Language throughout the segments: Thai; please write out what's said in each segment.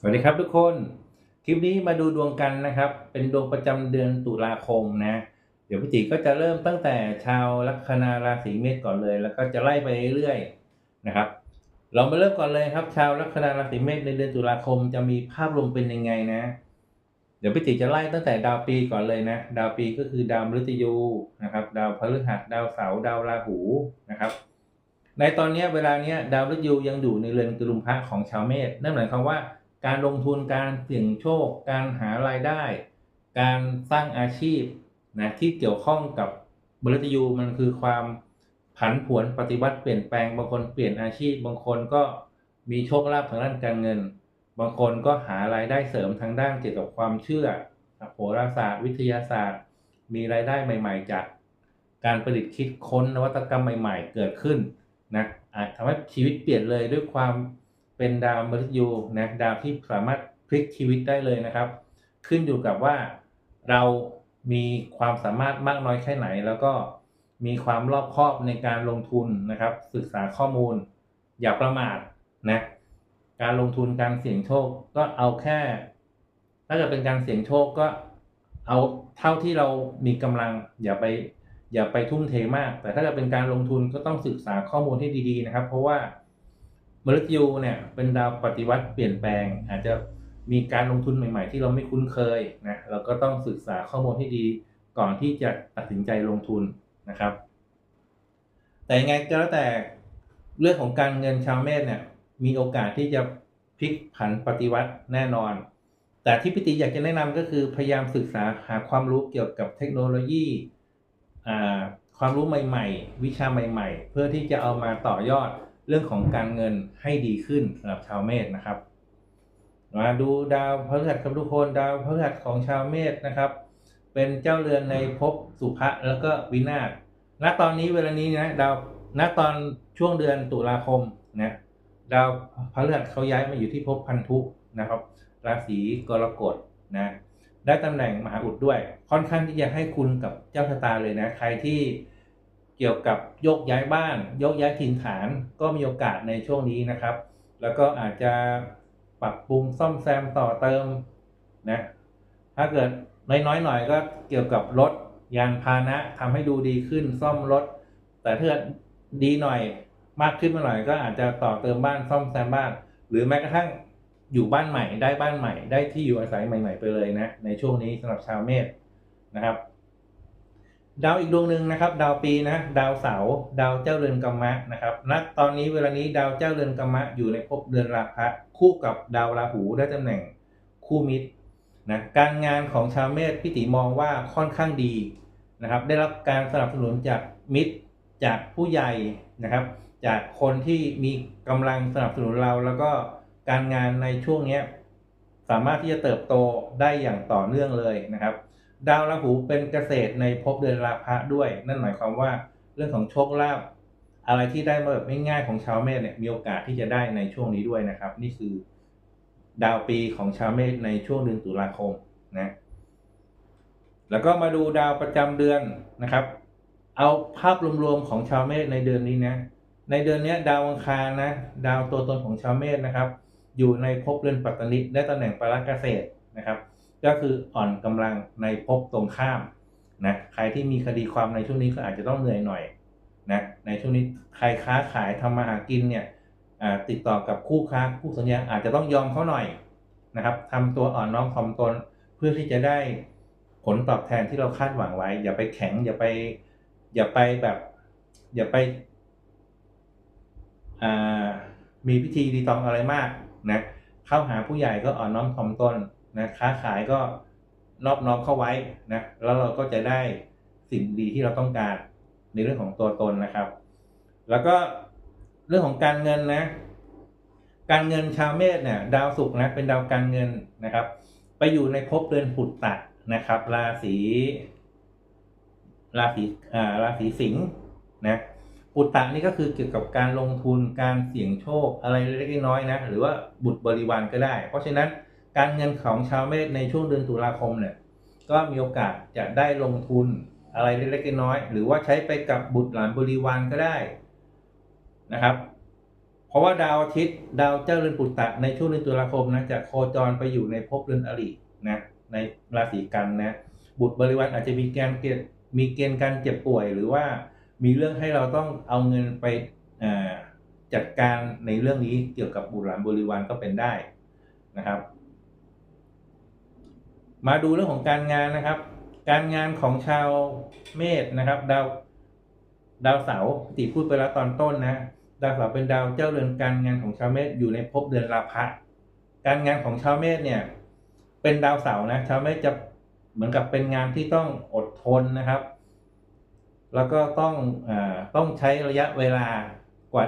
สวัสดีครับทุกคน คลิปนี้มาดูดวงกันนะครับ เป็นดวงประจำเดือนตุลาคมนะ เดี๋ยวพี่ติก็จะเริ่มตั้งแต่ชาวลัคนาราศีเมษก่อนเลย แล้วก็จะไล่ไปเรื่อยๆนะครับ เรามาเริ่มก่อนเลยครับ ชาวลัคนาราศีเมษในเดือนตุลาคมจะมีภาพรวมเป็นยังไงนะ เดี๋ยวพี่ติจะไล่ตั้งแต่ดาวปีก่อนเลยนะ ดาวปีก็คือดาวมฤตยูนะครับ ดาวพฤหัส ดาวเสาร์ ดาวราหูนะครับ ในตอนนี้เวลาเนี้ยดาวฤตยูยังอยู่ในเรือนกรุมพระของชาวเมษนั่นหมายความว่า การลงทุนการเสี่ยงโชค การหารายได้ การสร้างอาชีพนะที่เกี่ยวข้องกับบริตยูมันคือความผันผวนปฏิวัติเปลี่ยนแปลงบางคนเปลี่ยนอาชีพ บางคนก็มีโชคลาภทางด้านการเงิน บางคนก็หารายได้เสริมทางด้านเกี่ยวกับความเชื่อโหราศาสตร์ วิทยาศาสตร์ มีรายได้ใหม่ ๆ จากการประดิษฐ์คิดค้นนวัตกรรมใหม่ ๆ เกิดขึ้นนะอาจทำให้ชีวิตเปลี่ยนเลยด้วยความ เป็นดาวมฤตยูนะดาวที่สามารถพลิกชีวิตได้เลยนะครับ ขึ้นอยู่กับว่าเรามีความสามารถมากน้อยแค่ไหน แล้วก็มีความรอบคอบในการลงทุนนะครับ ศึกษาข้อมูล อย่าประมาทนะการลงทุนการเสี่ยงโชคก็เอาแค่ ถ้าจะเป็นการเสี่ยงโชคก็เอาเท่าที่เรามีกำลัง อย่าไป อย่าไปทุ่มเทมาก แต่ถ้าจะเป็นการลงทุนก็ต้องศึกษาข้อมูลที่ดีๆนะครับ เพราะว่า มฤตยูเนี่ยเป็นดาวปฏิวัติเปลี่ยนแปลง อาจจะมีการลงทุนใหม่ ๆ ที่เราไม่คุ้นเคยนะเราก็ต้องศึกษาข้อมูลที่ดีก่อนที่จะตัดสินใจลงทุนนะครับ แต่ยังไงก็แล้วแต่เรื่องของการเงินชาวเมษเนี่ยมีโอกาสที่จะพลิกผันปฏิวัติแน่นอน แต่ที่พิติอยากจะแนะนำก็คือพยายามศึกษาหาความรู้เกี่ยวกับเทคโนโลยีความรู้ใหม่ ๆ วิชาใหม่ ๆ เพื่อที่จะเอามาต่อยอด เรื่องของการเงินให้ดีขึ้นสำหรับชาวเมษนะครับมาดูดาวพฤหัสกับทุกคนดาวพฤหัสของชาวเมษนะครับ เป็นเจ้าเรือนในภพสุภะแล้วก็วินาศณตอนนี้เวลานี้นะดาวณตอนช่วงเดือนตุลาคมนะดาวพฤหัสเขาย้ายมาอยู่ที่ภพพันธุนะครับ ราศีกรกฎนะได้ตำแหน่งมหาอุดด้วย ค่อนข้างที่จะให้คุณกับเจ้าชะตาเลยนะ ใครที่ เกี่ยวกับยกย้ายบ้าน ยกย้ายถิ่นฐานก็มีโอกาสในช่วงนี้นะครับ แล้วก็อาจจะปรับปรุงซ่อมแซมต่อเติมนะถ้าเกิดน้อยๆหน่อยก็เกี่ยวกับรถยานพาหนะทำให้ดูดีขึ้นซ่อมรถ แต่ถ้าดีหน่อยมากขึ้นมาหน่อยก็อาจจะต่อเติมบ้านซ่อมแซมบ้าน หรือแม้กระทั่งอยู่บ้านใหม่ได้บ้านใหม่ ได้ที่อยู่อาศัยใหม่ ๆ ไปเลยนะ ในช่วงนี้สำหรับชาวเมษนะครับ ดาวอีกดวงหนึ่งนะครับ ดาวปีนะดาวเสาดาวเจ้าเรือนกรรมะนะครับณตอนนี้เวลานี้ดาวเจ้าเรือนกรรมะอยู่ในภพเดือนราคะคู่กับดาวราหูได้ตำแหน่งคู่มิตรนะการงานของชาวเมษพิติมองว่าค่อนข้างดีนะครับ ได้รับการสนับสนุนจากมิตรจากผู้ใหญ่นะครับ จากคนที่มีกำลังสนับสนุนเรา แล้วก็การงานในช่วงนี้สามารถที่จะเติบโตได้อย่างต่อเนื่องเลยนะครับ ดาวราหูเป็นเกษตรในภพเดือนราพะด้วย นั่นหมายความว่าเรื่องของโชคลาภอะไรที่ได้มาแบบง่ายๆของชาวเมษเนี่ยมีโอกาสที่จะได้ในช่วงนี้ด้วยนะครับ นี่คือดาวปีของชาวเมษในช่วงเดือนตุลาคมนะแล้วก็มาดูดาวประจำเดือนนะครับ เอาภาพรวมๆของชาวเมษในเดือนนี้นะ ในเดือนนี้ดาวอังคารนะ ดาวตัวตนของชาวเมษนะครับ อยู่ในภพเรือนปัตตนิได้ตำแหน่งปราเกษตรนะครับ ก็คืออ่อนกำลังในภพตรงข้ามนะใครที่มีคดีความในช่วงนี้ก็อาจจะต้องเหนื่อยหน่อยนะในช่วงนี้ใครค้าขายทำมาหากินเนี่ยติดต่อกับคู่ค้าคู่สัญญาอาจจะต้องยอมเขาหน่อยนะครับทำตัวอ่อนน้อมถ่อมตนเพื่อที่จะได้ผลตอบแทนที่เราคาดหวังไว้ อย่าไปแข็ง อย่าไป อย่าไปแบบ อย่าไปมีพิธีดีตองอะไรมากนะเข้าหาผู้ใหญ่ก็อ่อนน้อมถ่อมตน นะค้าขายก็นอบน้อมเข้าไว้นะแล้วเราก็จะได้สิ่งดีที่เราต้องการในเรื่องของตัวตนนะครับ แล้วก็เรื่องของการเงินนะ การเงินชาวเมษเนี่ย ดาวศุกร์นะเป็นดาวการเงินนะครับ ไปอยู่ในภพเรือนผุดตัดนะครับ ราศีราศีอ่าราศีสิงห์นะปุตตะนี่ก็คือเกี่ยวกับการลงทุนการเสี่ยงโชคอะไรเล็กน้อยนะ หรือว่าบุตรบริวารก็ได้ เพราะฉะนั้น การเงินของชาวเมษในช่วงเดือนตุลาคมเนี่ยก็มีโอกาสจะได้ลงทุนอะไรเล็กๆน้อยๆหรือว่าใช้ไปกับบุตรหลานบริวารก็ได้นะครับ เพราะว่าดาวอาทิตย์ดาวเจ้าเรือนปุตตะในช่วงเดือนตุลาคมนะจะโคจรไปอยู่ในภพเรือนอรินะในราศีกันนะบุตรบริวารอาจจะมีแกนเกณฑ์มีเกณฑ์การเจ็บป่วย หรือว่ามีเรื่องให้เราต้องเอาเงินไปจัดการในเรื่องนี้เกี่ยวกับบุตรหลานบริวารก็เป็นได้นะครับ มาดูเรื่องของการงานนะครับ การงานของชาวเมษนะครับ ดาวดาวเสาร์ติพูดไปแล้วตอนต้นนะ ดาวเสาร์เป็นดาวเจ้าเรือนการงานของชาวเมษอยู่ในภพเดือนราพะการงานของชาวเมษเนี่ย เป็นดาวเสาร์นะชาวเมษจะเหมือนกับเป็นงานที่ต้องอดทนนะครับ แล้วก็ต้องอต้องใช้ระยะเวลากว่า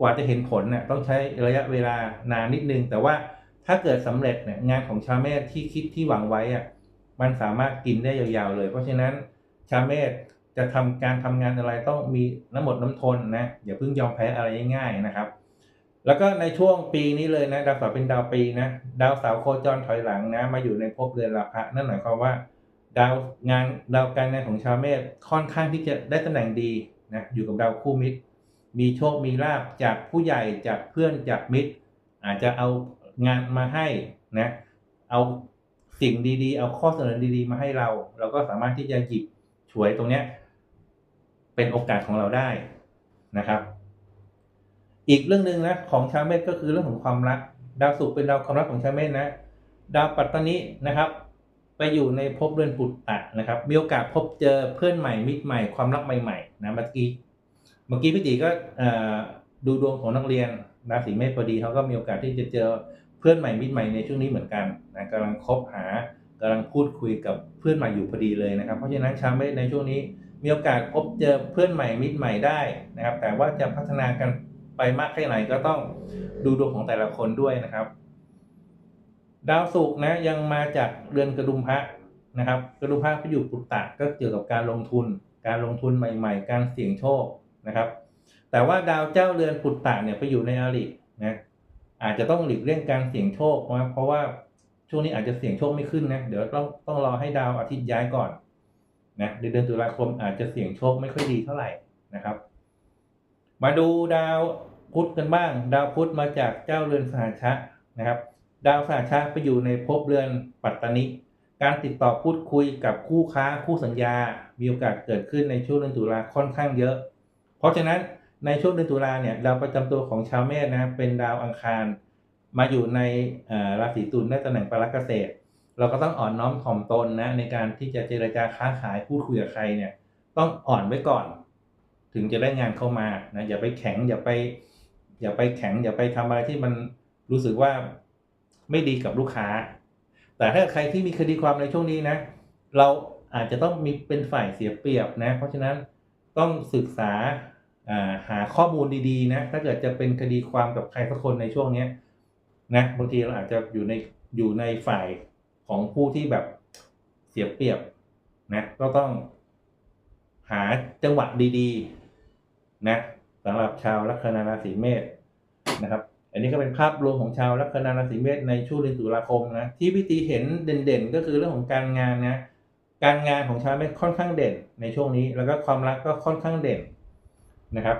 กว่าจะเห็นผลเนี่ยต้องใช้ระยะเวลานานนิดนึง แต่ว่า ถ้าเกิดสำเร็จเนี่ยงานของชาวเมษที่คิดที่หวังไว้อะมันสามารถกินได้ยาวๆเลย เพราะฉะนั้นชาวเมษจะทำการทำงานอะไรต้องมีน้ำหมดน้ำทนนะอย่าเพิ่งยอมแพ้อะไรง่ายๆนะครับ แล้วก็ในช่วงปีนี้เลยนะดาวเสาร์เป็นดาวปีนะดาวเสาร์โคจรถอยหลังนะ มาอยู่ในภพเรือนราพะนั่นหมายความว่า ดาวงานดาวการงานของชาวเมษค่อนข้างที่จะได้ตำแหน่งดีนะอยู่กับดาวคู่มิตร มีโชคมีลาบจากผู้ใหญ่จากเพื่อนจากมิตร อาจจะเอา งานมาให้นะ เอาสิ่งดีๆ เอาข้อเสนอดีๆ มาให้เรา เราก็สามารถที่จะหยิบฉวยตรงเนี้ย เป็นโอกาสของเราได้นะครับ อีกเรื่องหนึ่งนะของชาวเมษก็คือเรื่องของความรัก ดาวศุกร์เป็นดาวความรักของชาวเมษนะ ดาวปัตตานินะครับ ไปอยู่ในภพเรือนปุตตะนะครับ มีโอกาสพบเจอเพื่อนใหม่มิตรใหม่ความรักใหม่ๆนะเมื่อกี้เมื่อกี้พี่ตีก็ดูดวงของนักเรียนราศีเมษพอดีเขาก็มีโอกาสที่จะเจอเพื่อนใหม่มิตรใหม่ในช่วงนี้เหมือนกันนะกำลังคบหากำลังพูดคุยกับเพื่อนใหม่อยู่พอดีเลยนะครับ เพราะฉะนั้นชาวเมษในช่วงนี้มีโอกาสพบเจอเพื่อนใหม่มิตรใหม่ได้นะครับ แต่ว่าจะพัฒนากันไปมากแค่ไหนก็ต้องดูดวงของแต่ละคนด้วยนะครับ ดาวศุกร์นะยังมาจากเรือนกระดุมพระนะครับ กระดุมพระไปอยู่ปุตตะก็เกี่ยวกับการลงทุน การลงทุนใหม่ ๆ การเสี่ยงโชคนะครับ แต่ว่าดาวเจ้าเรือนปุตตะเนี่ยไปอยู่ในอารินะ อาจจะต้องหลีกเลี่ยงการเสี่ยงโชคนะเพราะว่าช่วงนี้อาจจะเสี่ยงโชคไม่ขึ้นนะเดี๋ยวต้องต้องรอให้ดาวอาทิตย์ย้ายก่อนนะเดือนตุลาคมอาจจะเสี่ยงโชคไม่ค่อยดีเท่าไหร่นะครับ มาดูดาวพุธกันบ้าง ดาวพุธมาจากเจ้าเรือนสหชะนะครับ ดาวสหชะไปอยู่ในภพเรือนปัตตานิการติดต่อพูดคุยกับคู่ค้าคู่สัญญา มีโอกาสเกิดขึ้นในช่วงเดือนตุลาค่อนข้างเยอะ เพราะฉะนั้น ในช่วงเดือนตุลาเนี่ยดาวประจำตัวของชาวเมษนะเป็นดาวอังคาร มาอยู่ในราศีตุลได้ตำแหน่งปรักเกษตร เราก็ต้องอ่อนน้อมถ่อมตนนะในการที่จะเจรจาค้าขายพูดคุยกับใครเนี่ยต้องอ่อนไว้ก่อน ถึงจะได้งานเข้ามานะอย่าไปแข็งอย่าไป อย่าไปแข็งอย่าไปทำอะไรที่มันรู้สึกว่าไม่ดีกับลูกค้า แต่ถ้าใครที่มีคดีความในช่วงนี้นะ เราอาจจะต้องมีเป็นฝ่ายเสียเปรียบนะ เพราะฉะนั้นต้องศึกษา หาข้อมูลดีๆนะถ้าเกิดจะเป็นคดีความกับใครสักคนในช่วงเนี้ยนะบางทีเราอาจจะอยู่ในอยู่ในฝ่ายของผู้ที่แบบเสียเปรียบนะก็ต้องหาจังหวะดีๆนะสำหรับชาวลัคนาราศีเมษนะครับ อันนี้ก็เป็นภาพรวมของชาวลัคนาราศีเมษในช่วงเดือนตุลาคมนะที่พี่ตีเห็นเด่นๆ ก็คือเรื่องของการงานนะการงานของชาวเมษค่อนข้างเด่นในช่วงนี้ แล้วก็ความรักก็ค่อนข้างเด่น นะครับ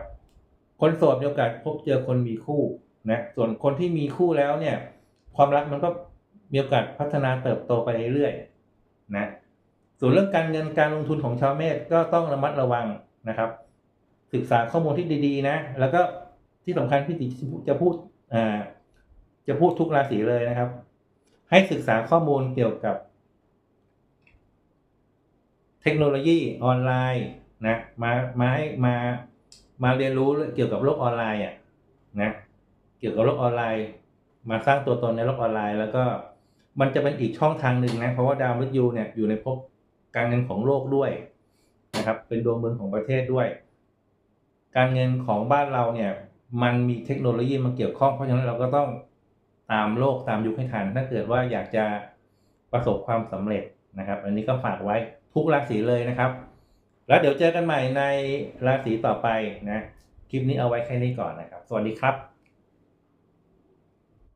คนโสดมีโอกาสพบเจอคนมีคู่นะส่วนคนที่มีคู่แล้วเนี่ย ความรักมันก็มีโอกาสพัฒนาเติบโตไปเรื่อยๆนะส่วนเรื่องการเงินการลงทุนของชาวเมษก็ต้องระมัดระวังนะครับ ศึกษาข้อมูลที่ดีๆนะ แล้วก็ที่สำคัญพี่ติจะพูดอ่าจะพูดทุกราศีเลยนะครับ ให้ศึกษาข้อมูลเกี่ยวกับ เทคโนโลยีออนไลน์นะมามาให้มา มาเรียนรู้เกี่ยวกับโลกออนไลน์อะนะเกี่ยวกับโลกออนไลน์ มาสร้างตัวตนในโลกออนไลน์ แล้วก็มันจะเป็นอีกช่องทางหนึ่งนะเพราะว่าดาวมฤตยูเนี่ยอยู่ในภพการเงินของโลกด้วยนะครับ เป็นดวงเมืองของประเทศด้วย การเงินของบ้านเราเนี่ย มันมีเทคโนโลยีมาเกี่ยวข้องเพราะฉะนั้นเราก็ต้องตามโลกตามยุคให้ทัน ถ้าเกิดว่าอยากจะประสบความสำเร็จนะครับ อันนี้ก็ฝากไว้ทุกราศีเลยนะครับ แล้วเดี๋ยวเจอกันใหม่ในราศีต่อไปนะ คลิปนี้เอาไว้แค่นี้ก่อนนะครับ สวัสดีครับ